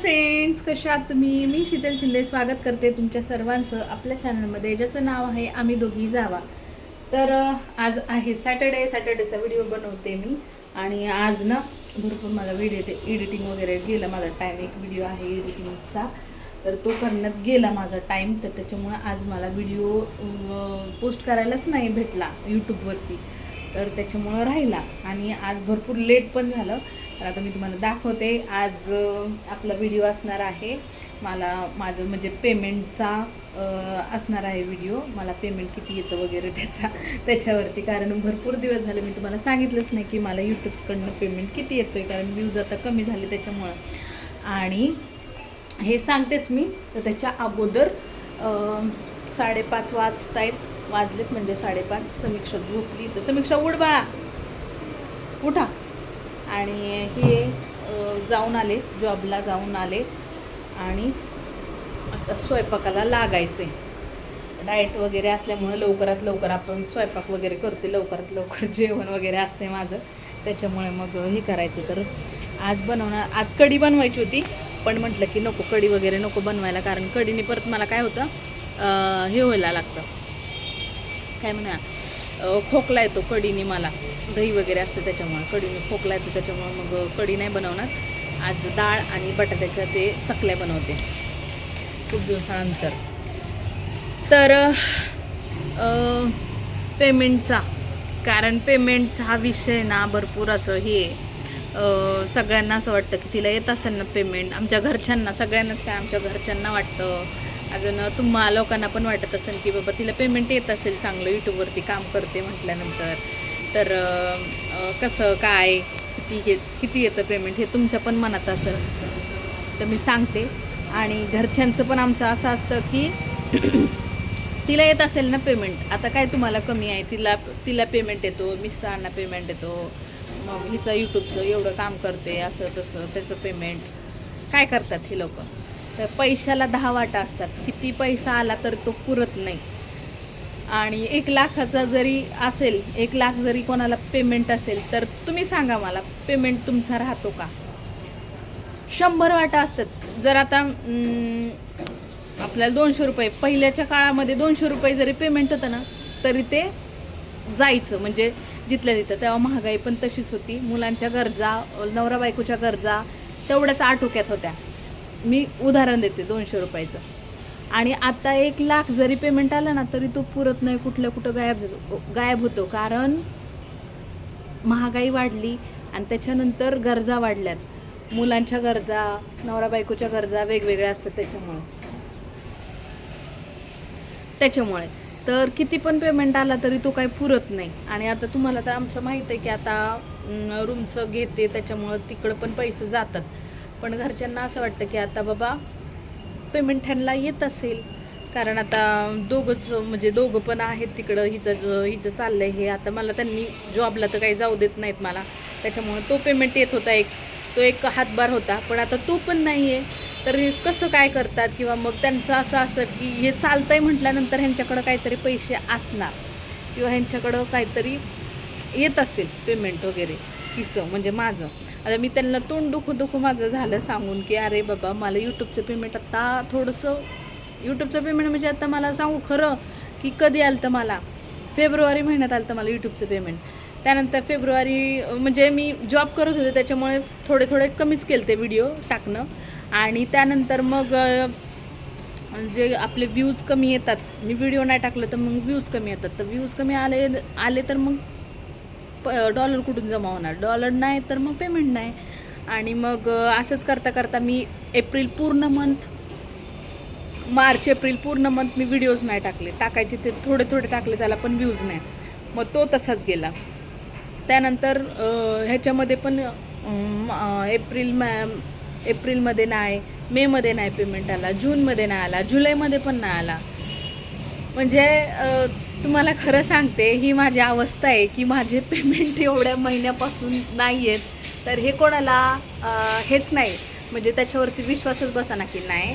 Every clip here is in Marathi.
फ्रेंड्स कशा आहात तुम्ही? मी शीतल शिंदे स्वागत करते तुमच्या सर्वांचं आपल्या चॅनलमध्ये ज्याचं नाव आहे आम्ही दोघी जावा. तर आज आहे सॅटर्डे सॅटर्डेचा व्हिडिओ बनवते मी. आणि आज ना भरपूर मला व्हिडिओ ते एडिटिंग वगैरे गेला. माझा टाईम एक व्हिडिओ आहे एडिटिंगचा तर तो करण्यात गेला माझा टाईम तर त्याच्यामुळं आज मला व्हिडिओ पोस्ट करायलाच नाही भेटला यूट्यूबवरती तर त्याच्यामुळं राहिला. आणि आज भरपूर लेट पण झालं. तर आता मी तुम्हाला दाखवते. आज आपला व्हिडिओ असणार आहे. मला माझं म्हणजे पेमेंटचा असणार आहे व्हिडिओ मला पेमेंट किती येतं वगैरे त्याचा त्याच्यावरती. कारण भरपूर दिवस झाले मी तुम्हाला सांगितलंच नाही की मला यूट्यूबकडनं पेमेंट किती येतो आहे कारण व्ह्यूज आता कमी झाले त्याच्यामुळं. आणि हे सांगतेच मी. तर त्याच्या अगोदर साडेपाच साडेपाच वाजतायत. वाजलेत म्हणजे साडेपाच. समीक्षा झोपली. तर समीक्षा उडबाळा उठा. आणि हे जाऊन आले जॉबला जाऊन आले. आणि आता स्वयंपाकाला लागायचे. डाएट वगैरे असल्यामुळं लवकरात लवकर आपण स्वयंपाक वगैरे करते लवकरात लवकर जेवण वगैरे असते माझं. त्याच्यामुळे मग हे करायचं. तर आज बनवणार आज कढी बनवायची होती. पण म्हटलं की नको कढी वगैरे नको बनवायला कारण कढीने परत मला काय होतं हे व्हायला लागतं. काय म्हणा खोकला येतो कढीने मला. दही वगैरे असतं त्याच्यामुळे. कढीने खोकला येतो त्याच्यामुळे मग कढी नाही बनवणार. आज डाळ आणि बटाट्याच्या ते चकल्या बनवते. खूप दिवसानंतर. तर पेमेंटचा. कारण पेमेंट हा विषय ना भरपूर असं हे सगळ्यांना असं वाटतं की तिला येत असेल ना पेमेंट. आमच्या घरच्यांना सगळ्यांनाच काय आमच्या घरच्यांना वाटतं. अजून तुम्हा लोकांना पण वाटत असेल की बाबा तिला पेमेंट येत असेल चांगलं यूट्यूबवरती काम करते म्हटल्यानंतर. तर कसं काय किती हे किती येतं पेमेंट हे तुमच्या पण मनात असेल. तर मी सांगते. आणि घरच्यांचं पण आमचं असं असतं की तिला येत असेल ना पेमेंट आता काय तुम्हाला कमी आहे? तिला तिला पेमेंट येतो मिस्टरांना पेमेंट येतो. मग हिचं यूट्यूबचं एवढं काम करते असं तसं त्याचं पेमेंट काय करतात हे लोक? तर पैशाला दहा वाटा असतात. किती पैसा आला तर तो पुरत नाही. आणि एक लाखाचा जरी असेल एक लाख जरी कोणाला पेमेंट असेल तर तुम्ही सांगा मला पेमेंट तुमचा राहतो का? शंभर वाटा असतात. जर आता आपल्याला दोनशे रुपये पहिल्याच्या काळामध्ये दोनशे रुपये जरी पेमेंट होतं ना तरी ते जायचं. म्हणजे जिथल्या तिथं तेव्हा महागाई पण तशीच होती. मुलांच्या गरजा नवरा बायकोच्या गरजा तेवढ्याच आटोक्यात होत्या. मी उदाहरण देते दोनशे रुपयाचं. आणि आता एक लाख जरी पेमेंट आलं ना तरी तो पुरत नाही कुठल्या कुठं गायब गायब होतो. कारण महागाई वाढली आणि त्याच्यानंतर गरजा वाढल्यात. मुलांच्या गरजा नवरा बायकोच्या गरजा वेगवेगळ्या असतात त्याच्यामुळे. त्याच्यामुळे. तर किती पण पेमेंट आला तरी तो काही पुरत नाही. आणि आता तुम्हाला तर आमचं माहीत आहे की आता रूमचं घेते त्याच्यामुळं तिकडं पण पैसे जातात. पण घरच्यांना असं वाटतं की आता बाबा पेमेंट ह्यांना येत असेल. कारण आता दोघंच म्हणजे दोघं पण आहेत तिकडं हिचं ज- हिचं चाललं आहे हे. आता मला त्यांनी जॉबला तर काही जाऊ देत नाहीत मला. त्याच्यामुळं तो पेमेंट येत होता एक तो एक हातभार होता. पण आता तो पण नाही आहे तर कसं काय करतात? किंवा मग त्यांचं असं असं की हे चालतंय म्हटल्यानंतर ह्यांच्याकडं काहीतरी पैसे असणार. किंवा ह्यांच्याकडं काहीतरी येत असेल पेमेंट वगैरे. हिचं म्हणजे माझं. आता मी त्यांना तोंड दुखू दुखू माझं झालं सांगून की अरे बाबा मला यूट्यूबचं पेमेंट आता थोडंसं यूट्यूबचं पेमेंट म्हणजे आता मला सांगू खरं की कधी आलं तर मला? फेब्रुवारी महिन्यात आलं तर मला यूट्यूबचं पेमेंट त्यानंतर फेब्रुवारी म्हणजे मी जॉब करत होते त्याच्यामुळे थोडे थोडे कमीच केले ते व्हिडिओ टाकणं. आणि त्यानंतर मग जे आपले व्ह्यूज कमी येतात मी व्हिडिओ नाही टाकलं तर मग व्ह्यूज कमी येतात. तर व्ह्यूज कमी आले आले तर मग प डॉलर कुठून जमा होणार? डॉलर नाही तर मग पेमेंट नाही. आणि मग असंच करता करता मी एप्रिल पूर्ण मंथ मार्च एप्रिल पूर्ण मंथ मी व्हिडिओज नाही टाकले. टाकायचे ते थोडे थोडे टाकले त्याला पण व्ह्यूज नाही. मग तो तसाच गेला. त्यानंतर ह्याच्यामध्ये पण एप्रिल मॅ एप्रिलमध्ये नाही मेमध्ये नाही पेमेंट आला जूनमध्ये नाही आला जुलैमध्ये पण नाही आला. म्हणजे तुम्हाला खरं सांगते ही माझी अवस्था आहे की माझे पेमेंट एवढ्या महिन्यापासून नाही आहेत तर हे कोणाला हेच नाही. म्हणजे त्याच्यावरती विश्वासच बसा ना की नाही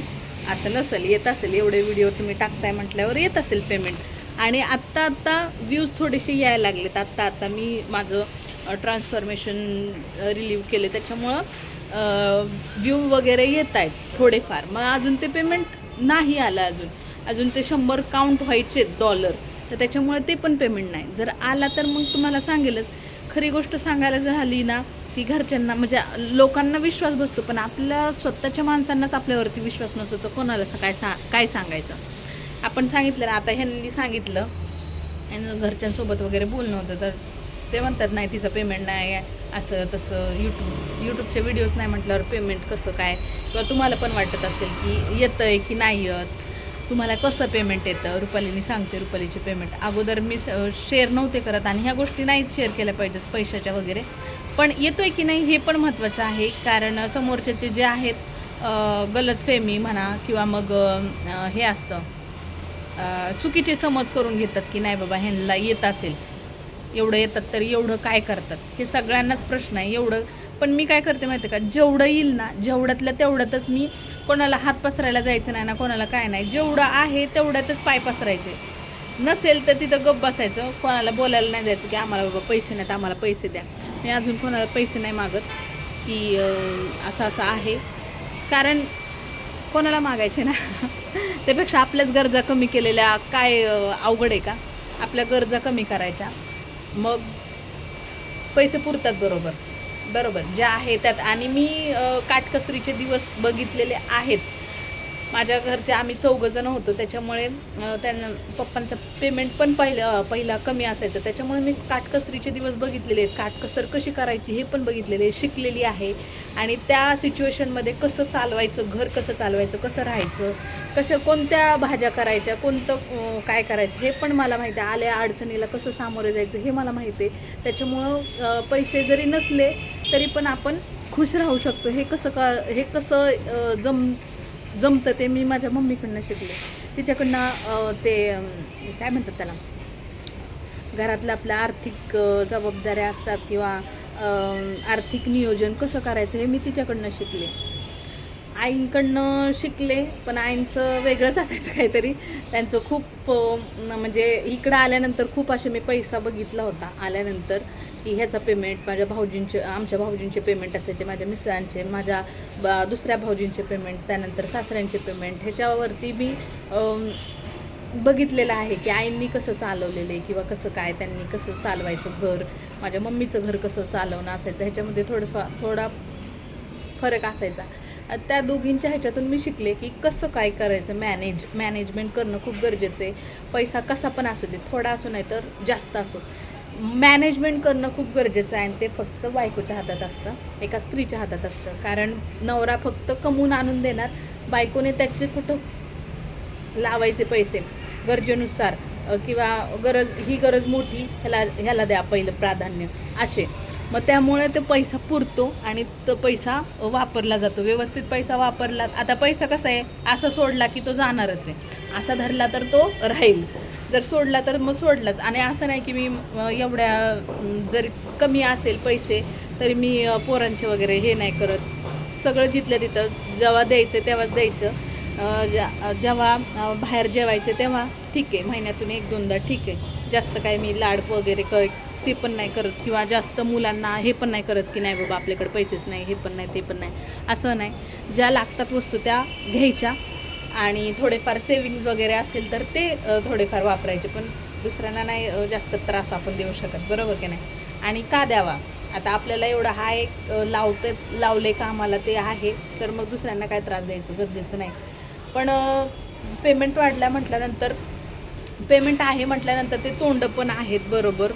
असं नसेल येत असेल. एवढे व्हिडिओ तुम्ही टाकताय म्हटल्यावर येत असेल पेमेंट आणि आत्ता आत्ता व्ह्यूज थोडेसे यायला लागलेत. आत्ता आत्ता मी माझं ट्रान्सफॉर्मेशन रिलीव्ह केले त्याच्यामुळं व्ह्यू वगैरे येत आहेत थोडेफार. मग अजून ते पेमेंट नाही आलं अजून. अजून ते शंभर काउंट व्हायचे डॉलर तर त्याच्यामुळे ते पण पेमेंट नाही. जर आला तर मग तुम्हाला सांगेलच. खरी गोष्ट सांगायला झाली ना की घरच्यांना म्हणजे लोकांना विश्वास बसतो पण आपल्या स्वतःच्या माणसांनाच आपल्यावरती विश्वास नसतो तर कोणाला काय सा काय सांगायचं? आपण सांगितलं ना आता ह्यांनी सांगितलं आणि घरच्यांसोबत वगैरे बोलणं होतं तर ते म्हणतात नाही तिचं पेमेंट नाही असं तसं यूट्यूब यूट्यूबचे व्हिडिओज नाही म्हटल्यावर पेमेंट कसं काय? किंवा तुम्हाला पण वाटत असेल की येतं आहे की नाही येत? तुम्हाला कसं पेमेंट येतं? रुपालीनी सांगते रुपालीचे पेमेंट अगोदर मी शेअर नव्हते करत आणि ह्या गोष्टी नाहीच शेअर केल्या पाहिजेत पैशाच्या वगैरे. पण येतोय की नाही हे पण महत्त्वाचं आहे. कारण समोरच्याचे जे आहेत गलतफेमी म्हणा किंवा मग हे असतं. चुकीचे समज करून घेतात की नाही बाबा ह्यांना येत असेल. एवढं येतात तर एवढं काय करतात? हे सगळ्यांनाच प्रश्न आहे. एवढं पण मी काय करते माहिती आहे का? जेवढं येईल ना जेवढ्यातल्या तेवढ्यातच मी कोणाला हात पसरायला जायचं नाही ना कोणाला काय नाही. जेवढं आहे तेवढ्यातच पाय पसरायचे. नसेल तर तिथं गप्प बसायचं. कोणाला बोलायला नाही जायचं की आम्हाला बाबा पैसे नाहीत आम्हाला पैसे द्या. मी अजून कोणाला पैसे नाही मागत की असं असं आहे. कारण कोणाला मागायचे ना? त्यापेक्षा आपल्याच गरजा कमी केलेल्या काय अवघड आहे का? आपल्या गरजा कमी करायच्या. मग पैसे पुरतात बरोबर. बरोबर जे आहे त्यात. आणि मी काटकसरीचे दिवस बघितलेले आहेत. माझ्या घरचे आम्ही चौघजणं होतो. त्याच्यामुळे त्यांना पप्पांचं पेमेंट पण पहिलं पहिला कमी असायचं. त्याच्यामुळे मी काटकसरीचे दिवस बघितलेले आहेत. काटकसर कशी करायची हे पण बघितलेले शिकलेली आहे. आणि त्या सिच्युएशनमध्ये कसं चालवायचं घर कसं चालवायचं कसं राहायचं कसं कोणत्या भाज्या करायच्या कोणतं काय करायचं हे पण मला माहिती आहे. आल्या अडचणीला कसं सामोरं जायचं हे मला माहिती आहे. त्याच्यामुळं पैसे जरी नसले तरी पण आपण खुश राहू शकतो. हे कसं का हे कसं जम जमतं ते मी माझ्या मम्मीकडनं शिकले. तिच्याकडनं ते काय म्हणतात त्याला? घरातल्या आपल्या आर्थिक जबाबदाऱ्या असतात किंवा आर्थिक नियोजन कसं करायचं हे मी तिच्याकडनं शिकले. आईंकडनं शिकले पण आईंचं वेगळंच असायचं काहीतरी. त्यांचं खूप म्हणजे इकडं आल्यानंतर खूप असे मी पैसा बघितला होता आल्यानंतर. की ह्याचा पेमेंट माझ्या भाऊजींचे आमच्या भाऊजींचे पेमेंट असायचे माझ्या मिस्टरांचे माझ्या बा दुसऱ्या भाऊजींचे पेमेंट त्यानंतर सासऱ्यांचे पेमेंट ह्याच्यावरती मी बघितलेलं आहे की आईंनी कसं चालवलेलं आहे किंवा कसं काय त्यांनी कसं चालवायचं घर माझ्या मम्मीचं घर कसं चालवणं असायचं ह्याच्यामध्ये थोडंसं थोडा फरक असायचा. त्या दोघींच्या ह्याच्यातून मी शिकले की कसं काय करायचं मॅनेज मॅनेजमेंट करणं खूप गरजेचं आहे. पैसा कसा पण असू दे थोडा असो नाही तर जास्त असो. मॅनेजमेंट करणं खूप गरजेचं आहे आणि ते फक्त बायकोच्या हातात असतं एका स्त्रीच्या हातात असतं. कारण नवरा फक्त कमवून आणून देणार बायकोने त्याचे कुठं लावायचे पैसे? गरजेनुसार किंवा गरज ही गरज मोठी ह्याला ह्याला द्या पहिलं प्राधान्य असे. मग त्यामुळे ते पैसा पुरतो आणि तो पैसा वापरला जातो. व्यवस्थित पैसा वापरला आता पैसा कसा आहे? असा सोडला की तो जाणारच आहे. असा धरला तर तो राहील. जर सोडला तर मग सोडलाच. आणि असं नाही की मी एवढ्या जर कमी असेल पैसे तरी मी पोरांचे वगैरे हे नाही करत. सगळं जिथलं तिथं जेव्हा द्यायचं तेव्हाच द्यायचं. जेव्हा बाहेर जेवायचं तेव्हा ठीक आहे महिन्यातून एक दोनदा ठीक आहे. जास्त काय मी लाड वगैरे क ते पण नाही करत किंवा जास्त मुलांना हे पण नाही करत की नाही बाबा आपल्याकडे पैसेच नाही हे पण नाही ते पण नाही. असं नाही. ज्या लागतात वस्तू त्या घ्यायच्या. आणि थोडेफार सेविंग्ज वगैरे असेल तर ते थोडेफार वापरायचे. पण दुसऱ्यांना नाही जास्त त्रास आपण देऊ शकत. बरोबर की नाही? आणि का द्यावा? आता आपल्याला एवढं हा एक लावते लावले का आम्हाला ते आहे तर मग दुसऱ्यांना काय त्रास द्यायचं गरजेचं नाही. पण पेमेंट वाढल्या म्हटल्यानंतर पेमेंट आहे म्हटल्यानंतर ते तोंड पण आहेत बरोबर.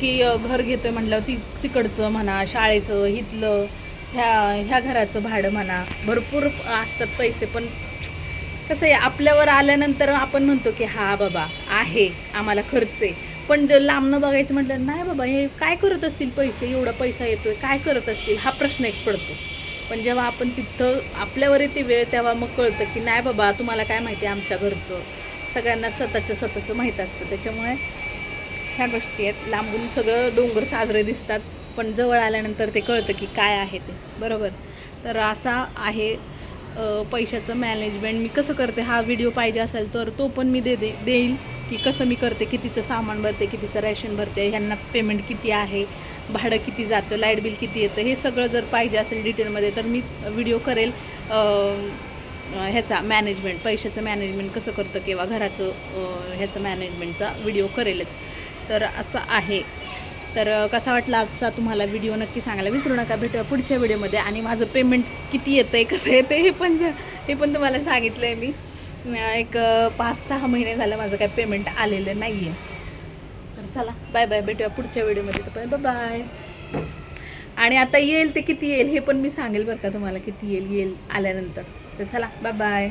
की घर घेतोय म्हटल्यावर ती तिकडचं म्हणा शाळेचं इथलं ह्या ह्या घराचं भाडं म्हणा भरपूर असतात पैसे पण कसं आहे आपल्यावर आल्यानंतर आपण म्हणतो की हा बाबा आहे आम्हाला खर्च आहे. पण जर लांबनं बघायचं म्हटलं नाही बाबा हे काय करत असतील पैसे? एवढा पैसा येतोय काय करत असतील? हा प्रश्न एक पडतो. पण जेव्हा आपण तिथं आपल्यावर येते वेळ तेव्हा मग कळतं की नाही बाबा तुम्हाला काय माहिती आहे आमच्या घरचं? सगळ्यांना स्वतःचं स्वतःचं माहीत असतं. त्याच्यामुळे ह्या गोष्टी आहेत. लांबून सगळं डोंगर साजरे दिसतात पण जवळ आल्यानंतर ते कळतं की काय आहे ते. बरोबर? तर असा आहे पैशाचं मॅनेजमेंट मी कसं करते हा व्हिडिओ पाहिजे असेल तर तो पण मी दे दे देईल की कसं मी करते कितीचं सामान भरते कितीचं रॅशन भरते ह्यांना पेमेंट किती आहे भाडं किती जातं लाइट बिल किती येतं हे सगळं जर पाहिजे असेल डिटेलमध्ये तर मी व्हिडिओ करेल. ह्याचा मॅनेजमेंट पैशाचं मॅनेजमेंट कसं करतं किंवा घराचं ह्याचं मॅनेजमेंटचा व्हिडिओ करेलच. तर असं आहे. तर कसा वाटला आजचा तुम्हाला व्हिडिओ नक्की सांगायला विसरू नका. भेटूया पुढच्या व्हिडिओमध्ये आणि माझं पेमेंट किती येतं आहे कसं येतं हे पण हे पण तुम्हाला सांगितलं आहे मी एक पाच सहा महिने झालं माझं काय पेमेंट आलेलं नाही आहे तर चला बाय बाय भेटूया पुढच्या व्हिडिओमध्ये तर बाय बाय आणि आता येईल ते किती येईल हे पण मी सांगेल बरं का तुम्हाला किती येईल येईल आल्यानंतर. तर चला बाय बाय